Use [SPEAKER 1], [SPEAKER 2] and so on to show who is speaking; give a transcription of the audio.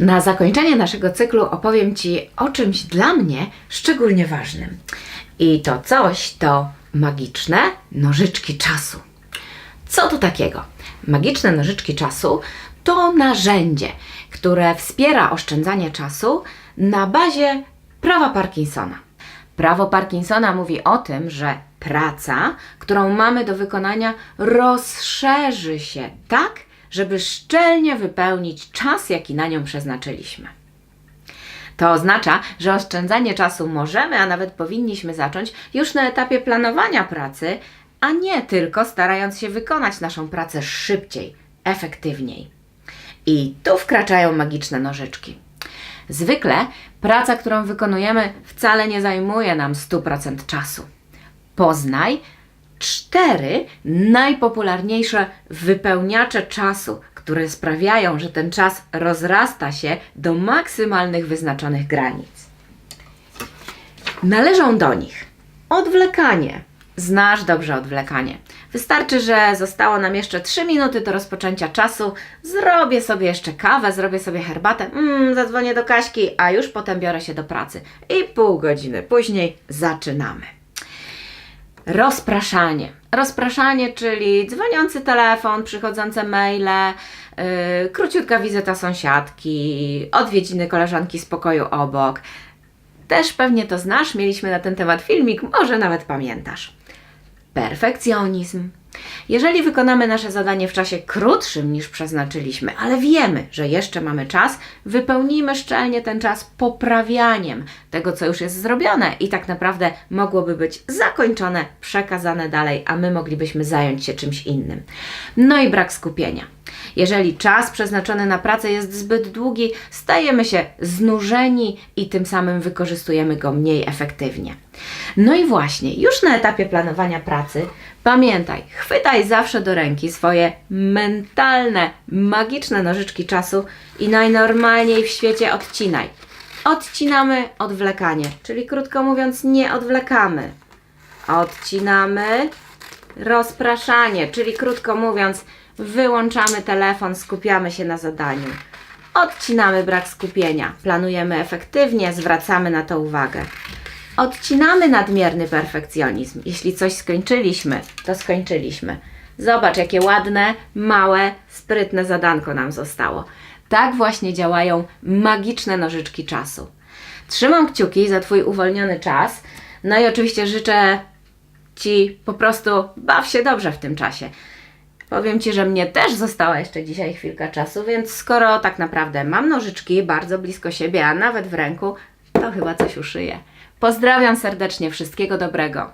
[SPEAKER 1] Na zakończenie naszego cyklu opowiem Ci o czymś dla mnie szczególnie ważnym. I to coś to magiczne nożyczki czasu. Co tu takiego? Magiczne nożyczki czasu to narzędzie, które wspiera oszczędzanie czasu na bazie prawa Parkinsona. Prawo Parkinsona mówi o tym, że praca, którą mamy do wykonania, rozszerzy się tak, żeby szczelnie wypełnić czas, jaki na nią przeznaczyliśmy. To oznacza, że oszczędzanie czasu możemy, a nawet powinniśmy zacząć już na etapie planowania pracy, a nie tylko starając się wykonać naszą pracę szybciej, efektywniej. I tu wkraczają magiczne nożyczki. Zwykle praca, którą wykonujemy, wcale nie zajmuje nam 100% czasu. Poznaj cztery najpopularniejsze wypełniacze czasu, które sprawiają, że ten czas rozrasta się do maksymalnych wyznaczonych granic. Należą do nich odwlekanie. Znasz dobrze odwlekanie. Wystarczy, że zostało nam jeszcze 3 minuty do rozpoczęcia czasu. Zrobię sobie jeszcze kawę, zrobię sobie herbatę, mm, zadzwonię do Kaśki, a już potem biorę się do pracy. I pół godziny później zaczynamy. Rozpraszanie. Rozpraszanie, czyli dzwoniący telefon, przychodzące maile, yy, króciutka wizyta sąsiadki, odwiedziny koleżanki z pokoju obok. Też pewnie to znasz, mieliśmy na ten temat filmik, może nawet pamiętasz. Perfekcjonizm. Jeżeli wykonamy nasze zadanie w czasie krótszym niż przeznaczyliśmy, ale wiemy, że jeszcze mamy czas, wypełnijmy szczelnie ten czas poprawianiem tego, co już jest zrobione i tak naprawdę mogłoby być zakończone, przekazane dalej, a my moglibyśmy zająć się czymś innym. No i brak skupienia. Jeżeli czas przeznaczony na pracę jest zbyt długi, stajemy się znużeni i tym samym wykorzystujemy go mniej efektywnie. No i właśnie, już na etapie planowania pracy, pamiętaj, chwytaj zawsze do ręki swoje mentalne, magiczne nożyczki czasu i najnormalniej w świecie odcinaj. Odcinamy odwlekanie, czyli krótko mówiąc, nie odwlekamy. Odcinamy rozpraszanie, czyli krótko mówiąc, wyłączamy telefon, skupiamy się na zadaniu. Odcinamy brak skupienia, planujemy efektywnie, zwracamy na to uwagę. Odcinamy nadmierny perfekcjonizm. Jeśli coś skończyliśmy, to skończyliśmy. Zobacz, jakie ładne, małe, sprytne zadanko nam zostało. Tak właśnie działają magiczne nożyczki czasu. Trzymam kciuki za Twój uwolniony czas. No i oczywiście życzę Ci po prostu baw się dobrze w tym czasie. Powiem Ci, że mnie też została jeszcze dzisiaj chwilka czasu, więc skoro tak naprawdę mam nożyczki bardzo blisko siebie, a nawet w ręku, to chyba coś uszyję. Pozdrawiam serdecznie, wszystkiego dobrego.